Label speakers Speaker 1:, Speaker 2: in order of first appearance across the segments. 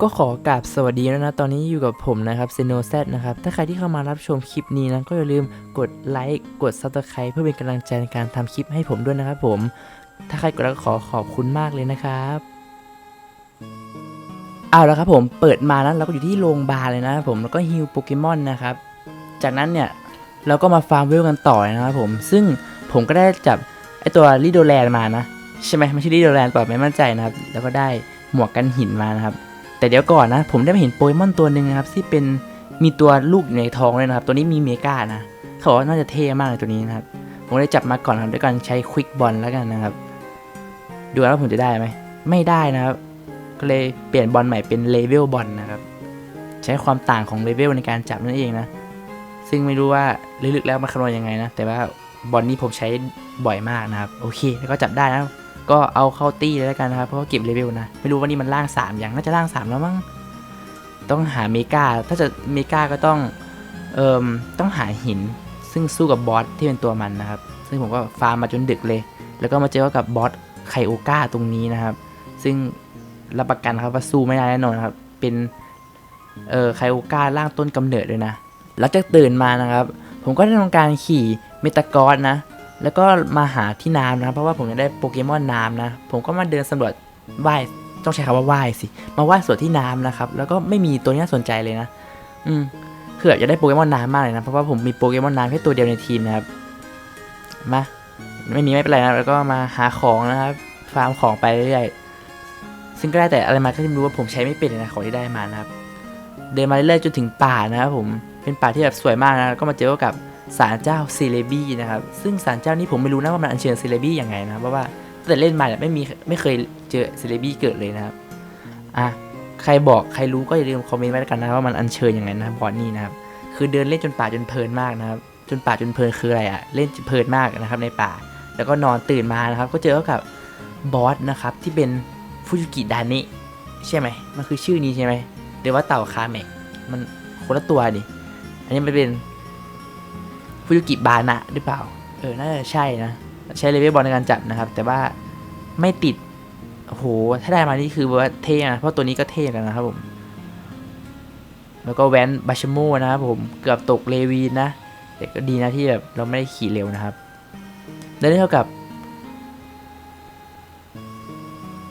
Speaker 1: ก็ขอกราบสวัสดีแล้วนะ ตอนนี้อยู่กับผมนะครับเซโนแซนะครับ ถ้าใครที่เข้ามารับชมคลิปนี้นะ ก็อย่าลืมกดไลค์ กดซับสไคร b ์เพื่อเป็นกำลังใจในการทำคลิปให้ผมด้วยนะครับผม ถ้าใครกดแล้วก็ขอขอบคุณมากเลยนะครับเอาแล้วครับผมเปิดมานั้นเราก็อยู่ที่โรงพยาบาลเลยนะครับผมแล้วก็ฮิวโปเกมอนนะครับ จากนั้นเนี่ยเราก็มาฟาร์มเวลกันต่อนะครับผม ซึ่งผมก็ได้จับไอตัวลิโดแลนมานะ ใช่ไหมไม่ใช่ลิโดแลนเปล่าไม่มั่นใจนะครับ แล้วก็ได้หมวกกันหินมานะครับ แต่เดี๋ยวก่อนนะ ผมได้มาเห็นโปเกมอนตัวหนึ่งนะครับที่เป็นมีตัวลูกอยู่ในท้องเลยนะครับ ตัวนี้มีเมกานะเขาบอกว่าน่าจะเท่มากเลยตัวนี้นะครับ ผมเลยจับมาก่อนครับด้วยการใช้ควิกบอลแล้วกันนะครับ ดูแล้วผมจะได้ไหมไม่ได้นะครับ ก็เลยเปลี่ยนบอลใหม่เป็นเลเวลบอลนะครับ ใช้ความต่างของเลเวลในการจับนั่นเองนะ ซึ่งไม่รู้ว่าลึกๆแล้วมันคำนวณยังไงนะ แต่ว่าบอลนี้ผมใช้บ่อยมากนะครับ โอเค แล้วก็จับได้นะ ก็เอาเข้าตี้เลยแล้วกันนะครับเพราะว่าเก็บเลเวลนะ ไม่รู้ว่านี่มันล่าง 3 อย่างน่าจะล่าง 3 แล้วมั้งต้องหาเมกาถ้าจะเมกาก็ต้องเอ่มต้องหาหินซึ่งสู้กับบอสที่เป็นตัวมันนะครับ ซึ่งผมก็ฟาร์มมาจนดึกเลย แล้วก็มาเจอกับบอสไคโอกาตรงนี้นะครับ ซึ่งรับประกันครับว่าสู้ไม่ได้แน่นอนครับ เป็นเอ่อไคโอการ่างต้นกำเนิดเลยนะหลังจากตื่นมานะครับ ผมก็ได้ทำการขี่เมตากอสนะ แล้วก็มาหาที่น้ำนะเพราะว่าผมจะได้โปเกมอนน้ำนะ ผมก็มาเดินสำรวจว่ายต้องใช้คำว่าว่ายสิ มาว่ายสวนที่น้ำนะครับ แล้วก็ไม่มีตัวนี้น่าสนใจเลยนะ อืมคืออจะได้โปเกมอนน้ำมากเลยนะ เพราะว่าผมมีโปเกมอนน้ำแค่ตัวเดียวในทีมนะครับ มา ไม่มีไม่เป็นไรนะ แล้วก็มาหาของนะครับ ฟาร์มของไปเรื่อยๆ ซึ่งก็ได้แต่อะไรมาก็ไม่รู้ว่าผมใช้ไม่เป็นนะของที่ได้มานะครับ เดินมาเรื่อยๆจนถึงป่านะครับผม เป็นป่าที่แบบสวยมากนะแล้วก็มาเจอกับ ศาลเจ้าเซเลบี้นะครับ ซึ่งศาลเจ้านี้ผมไม่รู้นะว่ามันอัญเชิญเซเลบี้ยังไงนะเพราะว่าตั้งแต่เล่นมาเนี่ยไม่มีไม่เคยเจอเซเลบี้เกิดเลยนะครับอะใครบอกใครรู้ก็อย่าลืมคอมเมนต์ไว้ด้วกันนะว่ามันอัญเชิญยังไงนะบอสนี่นะครับคือเดินเล่นจนป่าจนเพลินมากนะครับ จนป่าจนเพลินคืออะไรอะเล่นเพลินมากนะครับในป่า แล้วก็นอนตื่นมานะครับ ก็เจอกับบอสนะครับที่เป็นฟูจิกิดานิใช่ไหมมันคือชื่อนี้ใช่ไหมหรือว่าเต่าคาเมะมันคนละตัวดิอันนี้มันเป็น ฟูจิกิบานะหรือเปล่า เออ น่าจะใช่นะ ใช้เลเวลบอลในการจับนะครับ แต่ว่าไม่ติด โอ้โห ถ้าได้มานี่คือว่าเท่นะ เพราะตัวนี้ก็เท่กันนะครับผม แล้วก็แวนบาชโมนะครับผม เกือบตกเลวีนนะ แต่ก็ดีนะที่แบบเราไม่ได้ขี่เร็วนะครับและได้เท่ากับ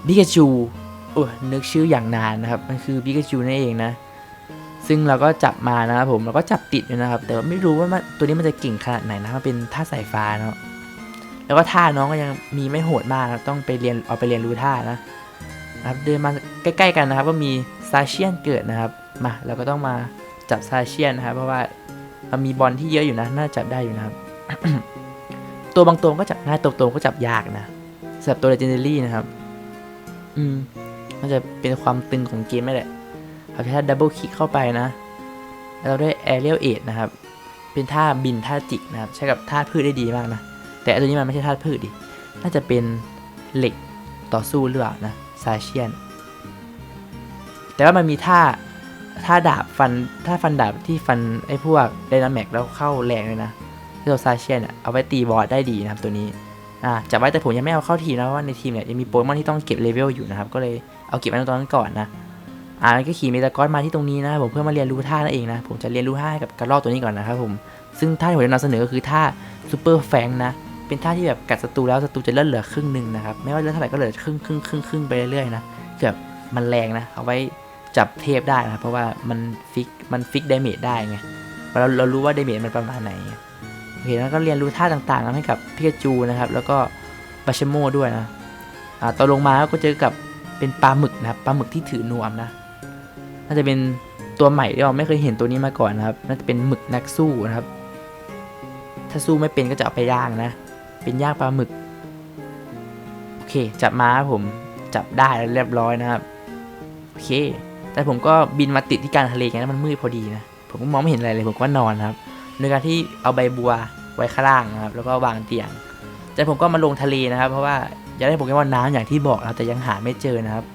Speaker 1: บิกาจูโอ้นึกชื่ออย่างนานนะครับ มันคือบิกาจูนั่นเองนะ ซึ่งเราก็จับมานะครับผมเราก็จับติดอยู่นะครับ แต่ว่าไม่รู้ว่ามันตัวนี้มันจะเก่งขนาดไหนนะมันเป็นท่าสายฟ้าเนาะแล้วก็ท่าน้องก็ยังมีไม่โหดมากนะต้องไปเรียนเอาไปเรียนรู้ท่านะครับเดินมาใกล้ ๆ กันนะครับ ก็มีซาเชียนเกิดนะครับมาเราก็ต้องมาจับซาเชียนนะครับ เพราะว่ามันมีบอลที่เยอะอยู่นะน่าจับได้อยู่นะครับ ตัวบางตัวก็จับง่ายตัวโตก็จับยากนะสำหรับตัว legendary นะครับ อืมมันจะเป็นความตึงของเกมไม่แหละ เราใช้ดับเบิลคลิกเข้าไปนะ เราได้ Aerial Aid นะครับ เป็นท่าบินท่าจิกนะครับ ใช้กับท่าพืชได้ดีมากนะ แต่ตัวนี้มันไม่ใช่ท่าพืชดิ น่าจะเป็นเหล็กต่อสู้หรือเปล่านะซาเชียน แต่ว่ามันมีท่าท่าดาบฟันท่าฟันดาบที่ฟันไอ้พวกไดนาแม็กแล้วเข้าแรงเลยนะที่ตัวซาเชียนเอาไว้ตีบอสได้ดีนะครับตัวนี้อ่าจับไว้แต่ผมยังไม่เอาเข้าทีมนะเพราะว่าในทีมเนี่ยยังมีโปเกมอนที่ต้องเก็บเลเวลอยู่นะครับ ก็เลยเอาเก็บไว้ตรงนั้นก่อนนะ อ่าแล้วก็ขี่เมตากอนมาที่ตรงนี้นะผมเพื่อมาเรียนรู้ท่านั่นเองนะ ผมจะเรียนรู้ท่าให้กับกระรอกตัวนี้ก่อนนะครับผมซึ่งท่าที่ผมจะนำเสนอก็คือท่าซูเปอร์แฟงนะเป็นท่าที่แบบกัดศัตรูแล้วศัตรูจะเลื่อนเหลือครึ่งหนึ่งนะครับไม่ว่าเลื่อนเท่าไหร่ก็เหลือครึ่งครึ่งครึ่งครึ่งไปเรื่อยๆนะคือบมันแรงนะเอาไว้จับเทพได้นะเพราะว่ามันฟิกมันฟิกเดเมจได้ไงเราเรารู้ว่าเดเมจมันประมาณไหนโอเคแล้วก็เรียนรู้ท่าต่างๆให้กับพิกาจูนะครับแล้วก็บาชโมด้วยนะอ่าตอนลงมาก็เจอกับเป็นปลาหมึกนะปลาหมึกที่ถือนวมนะ น่าจะเป็นตัวใหม่ที่เราไม่เคยเห็นตัวนี้มาก่อนนะครับ น่าจะเป็นหมึกนักสู้นะครับ ถ้าสู้ไม่เป็นก็จะเอาไปย่างนะ เป็นย่างปลาหมึก โอเค จับมาผมจับได้แล้วเรียบร้อยนะครับ โอเค แต่ผมก็บินมาติดที่กลางทะเลไงแล้วมันมืดพอดีนะ ผมก็มองไม่เห็นอะไรเลยผมก็นอนนะครับ โดยการที่เอาใบบัวไว้ข้างล่างนะครับ แล้วก็วางเตียงแต่ผมก็มาลงทะเลนะครับ เพราะว่าอยากได้โปเกมอนน้ำอย่างที่บอกนะครับแต่ยังหาไม่เจอนะครับ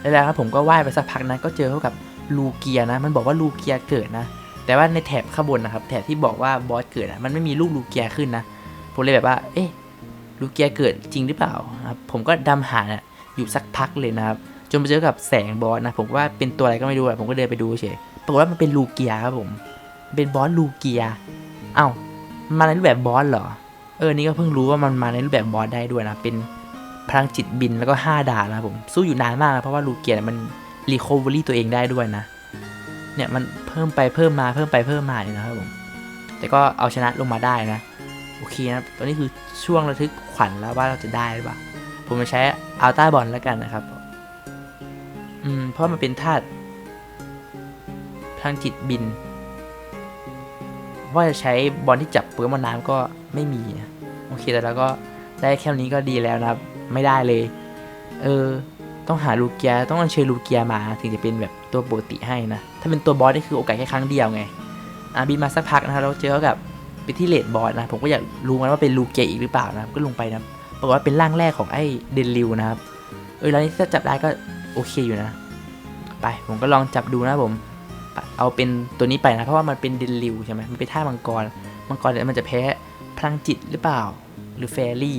Speaker 1: แล้วครับผมก็ว่ายไปสักพักนะก็เจอเข้ากับลูเกียนะ มันบอกว่าลูเกียเกิดนะ แต่ว่าในแถบข้างบนนะครับแถบที่บอกว่าบอสเกิดนะมันไม่มีลูกลูเกียขึ้นนะผมเลยแบบว่า เอ๊ะลูเกียเกิดจริงหรือเปล่าครับผมก็ดำหานะอยู่สักพักเลยนะครับจนไปเจอกับแสงบอสนะผมว่าเป็นตัวอะไรก็ไม่รู้อะผมก็เดินไปดูเฉยปรากฏว่ามันเป็นลูเกียครับผมเป็นบอสลูเกียเอ้ามาในรูปแบบบอสเหรอเออนี่ก็เพิ่งรู้ว่ามันมาในรูปแบบบอสได้ด้วยนะเป็น พลังจิตบินแล้วก็ 5 ดาบนะครับผมสู้อยู่นานมากนะเพราะว่าลูเกียมันรีคอเวอรี่ตัวเองได้ด้วยนะ เนี่ยมันเพิ่มไปเพิ่มมาเพิ่มไปเพิ่มมาเลยนะครับผม แต่ก็เอาชนะลงมาได้นะ โอเคนะตอนนี้คือช่วงระทึกขวัญแล้วว่าเราจะได้หรือเปล่า ผมจะใช้อัลต้าบอลแล้วกันนะครับ อืม เพราะมันเป็นธาตุพลังจิตบิน ว่าจะใช้บอลที่จับโปเกมอนน้ำก็ไม่มีนะ โอเคแต่เราก็ได้แค่นี้ก็ดีแล้วนะครับ ไม่ได้เลย เออ ต้องหาลูเกียต้องเชิญลูเกียมาถึงจะเป็นแบบตัวปกติให้นะ ถ้าเป็นตัวบอสนี่คือโอกาสแค่ครั้งเดียวไง อะบินมาสักพักนะครับเราเจอกับไปที่เลดบอสนะ ผมก็อยากรู้กันว่าเป็นลูเกียอีกหรือเปล่านะก็ลงไปนะปรากฏว่าเป็นร่างแรกของไอ้เดนริวนะครับ เออแล้วนี่ถ้าจับได้ก็โอเคอยู่นะ ไปผมก็ลองจับดูนะผม เอาเป็นตัวนี้ไปนะ เพราะว่ามันเป็นเดนริวใช่ไหมมันเป็นท่ามังกร มังกรเนี่ยมันจะแพ้พลังจิตหรือเปล่า หรือแฟรี่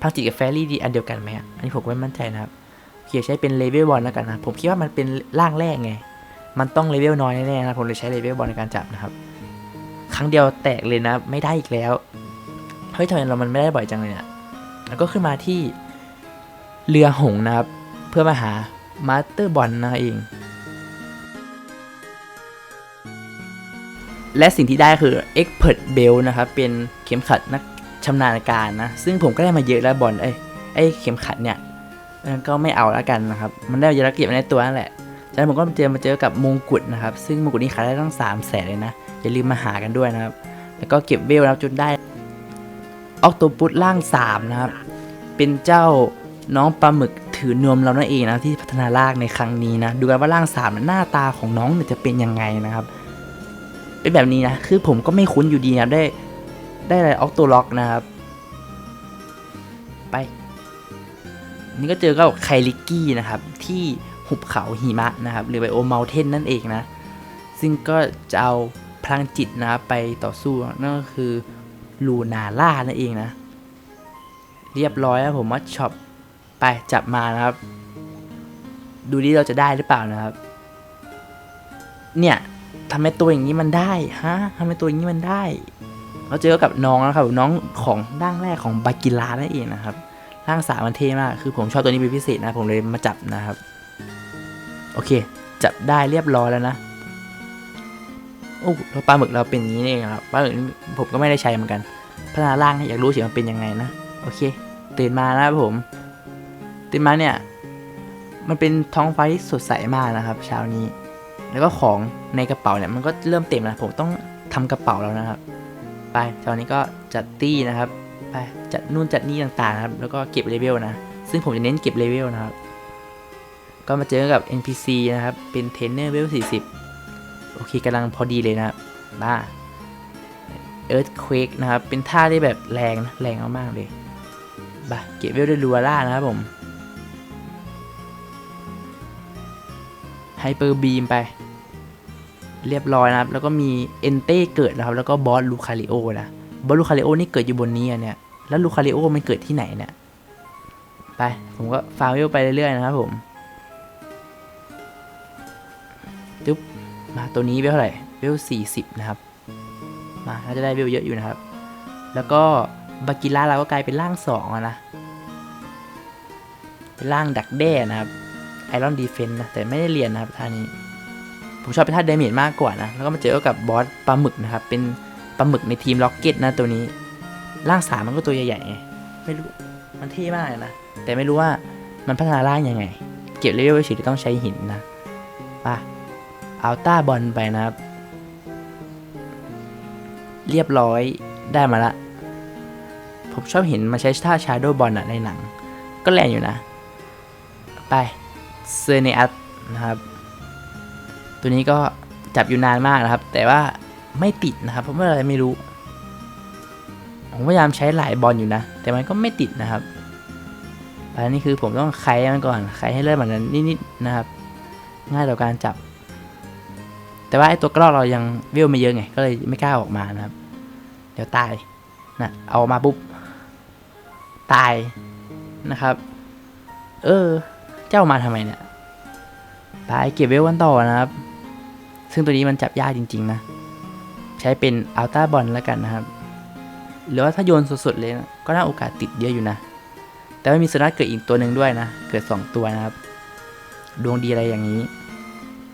Speaker 1: พลังจิตกับแฟรี่ดีอันเดียวกันไหมอันนี้ผมไม่มั่นใจนะครับโอเคใช้เป็นเลเวลบอลแล้วกันนะ ผมคิดว่ามันเป็นร่างแรกไง มันต้องเลเวลน้อยแน่ๆนะผมเลยใช้เลเวลบอลในการจับนะครับ ครั้งเดียวแตกเลยนะ ไม่ได้อีกแล้ว เฮ้ยทำไมเรามันไม่ได้บ่อยจังเลยเนี่ย แล้วก็ขึ้นมาที่เรือหงนะครับ เพื่อมาหามาสเตอร์บอลนะเอง และสิ่งที่ได้คือ Expert Belt นะครับ เป็นเข็มขัดนัก ชำนาญการนะ ซึ่งผมก็ได้มาเยอะแล้วบอลไอ้ไอ้เข็มขัดเนี่ยก็ไม่เอาแล้วกันนะครับ มันได้มาเยอะเก็บในตัวนั่นแหละจากนั้นผมก็เจอมาเจอกับมงกุฎนะครับ ซึ่งมงกุฎนี้ขายได้ตั้ง3 0 0แสนเลยนะ อย่าลืมมาหากันด้วยนะครับ แล้วก็เก็บเวลนะครับจนได้ออกตัวปุตร่าง 3 นะครับ เป็นเจ้าน้องปลาหมึกถือนวมเรานั่นเองนะที่พัฒนาร่างในครั้งนี้นะ ดูกันว่าร่างสามหน้าตาของน้องเนี่ยจะเป็นยังไงนะครับ เป็นแบบนี้นะ คือผมก็ไม่คุ้นอยู่ดีนะได้ ได้อะไรออกตัวล็อกนะครับ ไป นี่ก็เจอกับไคลิกกี้นะครับ ที่หุบเขาหิมะนะครับ หรือไบโอเมลเทนนั่นเองนะ ซึ่งก็จะเอาพลังจิตนะครับไปต่อสู้นั่นก็คือลูนาล่านั่นเองนะ เรียบร้อยแล้วผมว่าช็อปไปจับมานะครับ ดูดิเราจะได้หรือเปล่านะครับ เนี่ยทำไมตัวอย่างนี้มันได้ฮะทำไมตัวอย่างนี้มันได้ เราเจอกับน้องนะครับน้องของร่างแรกของบากิลานั่นเองนะครับร่างสามันเท่มากคือผมชอบตัวนี้เป็นพิเศษนะผมเลยมาจับนะครับ โอเค จับได้เรียบร้อยแล้วนะโอ้แล้วปลาหมึกเราเป็นอย่างนี้นี่เองครับปลาหมึกผมก็ไม่ได้ใช้เหมือนกัน พัฒนาร่างอยากรู้เฉยมันเป็นยังไงนะโอเค ตื่นมานะครับผม ตื่นมาเนี่ย มันเป็นท้องฟ้าที่สดใสมากนะครับ เช้านี้ แล้วก็ของในกระเป๋าเนี่ยมันก็เริ่มเต็มแล้วผมต้องทำกระเป๋าแล้วนะครับ ไปเช้านี้ก็จัดตี้นะครับ ไปจัดนู่นจัดนี่ต่างๆนะครับ แล้วก็เก็บเลเวลนะ ซึ่งผมจะเน้นเก็บเลเวลนะครับ ก็มาเจอกับ NPC นะครับ เป็นเทรนเนอร์เลเวล 40 โอเคกำลังพอดีเลยนะครับมา Earthquake นะครับ เป็นท่าที่แบบแรงนะแรงมากๆเลยบาเก็บเวลด้วยลูอาร่านะครับผมไฮเปอร์บีมไป เรียบร้อยนะครับ แล้วก็มีเอนเต้เกิดนะครับ แล้วก็บอสลูคาริโอนะ บอสลูคาริโอนี่เกิดอยู่บนนี้เนี่ย แล้วลูคาริโอมันเกิดที่ไหนเนี่ย ไป ผมก็ฟาร์มเวลไปเรื่อยๆนะครับผมจุ๊บ มาตัวนี้เวลเท่าไหร่เวล40นะครับ มาน่าจะได้เวลเยอะอยู่นะครับ แล้วก็บากิล่าเราก็กลายเป็นร่างสองนะ เป็นร่างดักแด้นะครับไอรอนดีเฟนนะ แต่ไม่ได้เรียนนะครับท่านี้ ผมชอบเป็นท่าเดเมจมากกว่านะ แล้วก็มาเจอกับบอสปลาหมึกนะครับ เป็นปลาหมึกในทีมล็อกเก็ตนะตัวนี้ ร่างสามมันก็ตัวใหญ่ๆไงไม่รู้ มันเท่มากนะ แต่ไม่รู้ว่ามันพัฒนาร่างยังไง เก็บเลเวลไว้เฉยๆต้องใช้หินนะป่ะเอาต้าบอลไปนะครับ เรียบร้อยได้มาละ ผมชอบเห็นมาใช้ท่าชาโดบอลอะในหนัง ก็แรงอยู่นะ ไปเซเนอัสนะครับ ตัวนี้ก็จับอยู่นานมากนะครับ แต่ว่าไม่ติดนะครับ เพราะว่าอะไรไม่รู้ ผมพยายามใช้หลายบอลอยู่นะ แต่มันก็ไม่ติดนะครับอันนี้คือผมต้องไขมันก่อนไขให้เลือดมันนิดๆนะครับ ง่ายต่อการจับ แต่ว่าไอ้ตัวกรอกเรายังเวลไม่เยอะไง ก็เลยไม่กล้าออกมานะครับ เดี๋ยวตายนะเอามาปุ๊บตายนะครับ เออ เจ้ามาทำไมเนี่ย ไปเก็บเวลกันต่อนะครับ ซึ่งตัวนี้มันจับยากจริง ๆ นะ ใช้เป็นอัลต้าบอลแล้วกันนะครับ หรือว่าถ้าโยนสดๆเลยนะก็น่าโอกาสติดเยอะอยู่นะ แต่ว่ามีสนัดเกิดอีกตัวหนึ่งด้วยนะ เกิด 2 ตัวนะครับ ดวงดีอะไรอย่างนี้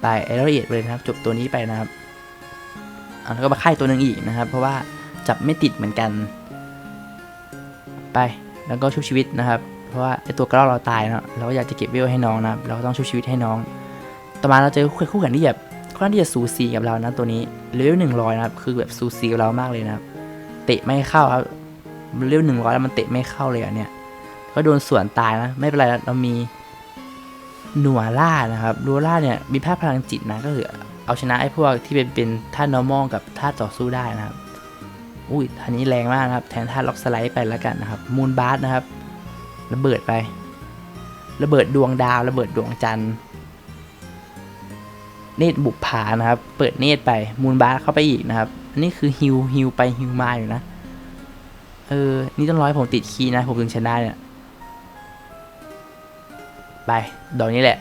Speaker 1: ไปเอลเรียดไปเลยนะครับ จบตัวนี้ไปนะครับแล้วก็มาค่ายตัวหนึ่งอีกนะครับ เพราะว่าจับไม่ติดเหมือนกัน ไปแล้วก็ชุบชีวิตนะครับ เพราะว่าไอตัวกระรอกเราตายเนาะเราก็อยากจะเก็บเวให้น้องนะครับเราก็ต้องชุบชีวิตให้น้อง ต่อมาเราเจอคู่คู่แข่งที่แบบ ค่อนข้างที่จะสูสีกับเรานะตัวนี้เลเวลหนึ่งร้อยนะครับคือแบบสูสีกับเรามากเลยนะครับเตะไม่เข้าครับเลเวลหนึ่งร้อยแล้วมันเตะไม่เข้าเลยอะเนี่ยก็โดนสวนตายนะไม่เป็นไรเรามีหนัวล่านะครับนัวล่าเนี่ยมีภาพพลังจิตนะก็คือเอาชนะไอ้พวกที่เป็นเป็นท่า normal กับท่าต่อสู้ได้นะครับอุ้ยอันนี้แรงมากนะครับ แทนท่าล็อกสไลด์ไปแล้วกันนะครับ มูนบาร์สนะครับ ระเบิดไประเบิดดวงดาว ระเบิดดวงจันทร์ เนตรบุกผานะครับ เปิดเนตรไปมูนบาร์เข้าไปอีกนะครับ อันนี้คือฮิวฮิวไปฮิวมาอยู่นะ เออ นี่ต้องร้อยผมติดคีย์นะ ผมถึงชนะเนี่ย ไป ดอกนี้แหละ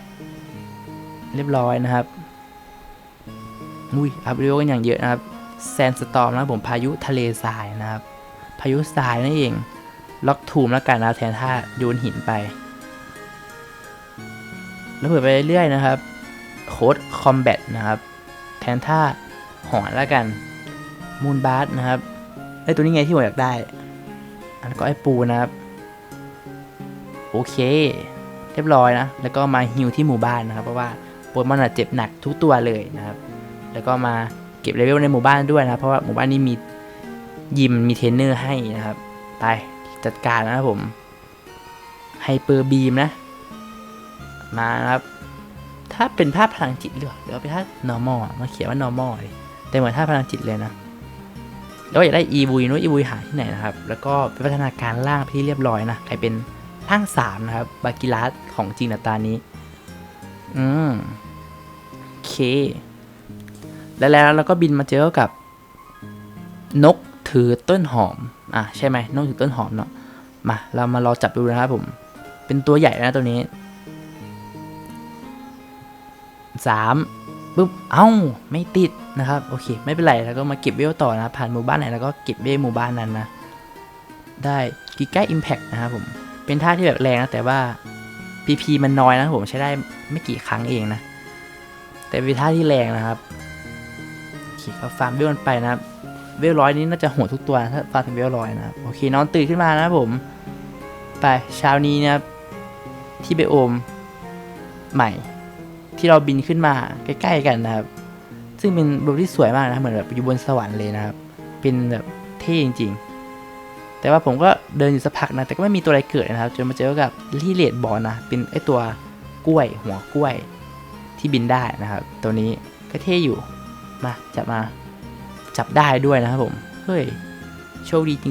Speaker 1: เรียบร้อยนะครับอุ้ยอัพเรลกันอย่างเยอะนะครับ แซนสตอมนะผมพายุทะเลทรายนะครับ พายุทรายนั่นเอง ล็อกทูมแล้วกันนะแทนท่าโยนหินไป แล้วเปิดไปเรื่อยๆนะครับ โค้ดคอมแบทนะครับ แทนท่าหอนแล้วกันมูนบาร์นะครับไอตัวนี้ไงที่ผมอยากได้ อันก็ไอปูนะครับ โอเค เรียบร้อยนะ แล้วก็มาฮิวที่หมู่บ้านนะครับ เพราะว่าโปเกมอนอะเจ็บหนักทุกตัวเลยนะครับ แล้วก็มาเก็บเลเวลในหมู่บ้านด้วยนะเพราะว่าหมู่บ้านนี้มียิมมีเทรนเนอร์ให้นะครับ ไปจัดการนะครับผมไฮเปอร์บีมนะ มานะครับ ถ้าเป็นภาพพลังจิตหรือเปล่าหรือว่าเป็นภาพ normal มาเขียนว่า normal เลยแต่เหมือนภาพพลังจิตเลยนะ แล้วอยากได้อีบุยนู้อีบุยหาที่ไหนนะครับ แล้วก็เป็นพัฒนาการล่างที่เรียบร้อยนะ ใครเป็นร่างสามนะครับ บากิลัสของจริงนะตานี้ อืมโอเค แล้วแล้วเราก็บินมาเจอกับ นกถือต้นหอม อะใช่ไหมนกถือต้นหอมเนาะ มา เรามารอจับดูนะครับผม เป็นตัวใหญ่นะตัวนี้ สามปุ๊บเอ้าไม่ติดนะครับโอเค ไม่เป็นไรแล้วก็มาเก็บเวลต่อนะผ่านหมู่บ้านไหนแล้วก็เก็บเวลหมู่บ้านนั้นนะได้กิก้าอิมแพคนะครับผมเป็นท่าที่แบบแรงนะแต่ว่า PP มันน้อยนะผมใช้ได้ไม่กี่ครั้งเองนะ แต่เป็นท่าที่แรงนะครับโอเก็ฟาร์มเวลมันไปนะครับเวลร้อยนี้น่าจะโหดทุกตัวถ้าฟาร์มถึงเวลร้อยนะครับโอเคนอนตื่นขึ้นมานะผมไปเช้านี้นะครับที่ไบโอมใหม่ ที่เราบินขึ้นมาใกล้ ๆ กันนะครับ ซึ่งเป็นบทที่สวยมากนะเหมือนแบบอยู่บนสวรรค์เลยนะครับ เป็นแบบเท่จริง ๆ แต่ว่าผมก็เดินอยู่สักพักนะแต่ก็ไม่มีตัวอะไรเกิดนะครับจนมาเจอกับที่เลดบอลนะเป็นไอตัวกล้วยหัวกล้วยที่บินได้นะครับ ตัวนี้ก็เท่อยู่มาจับมาจับได้ด้วยนะครับผมเฮ้ยโชคดีจ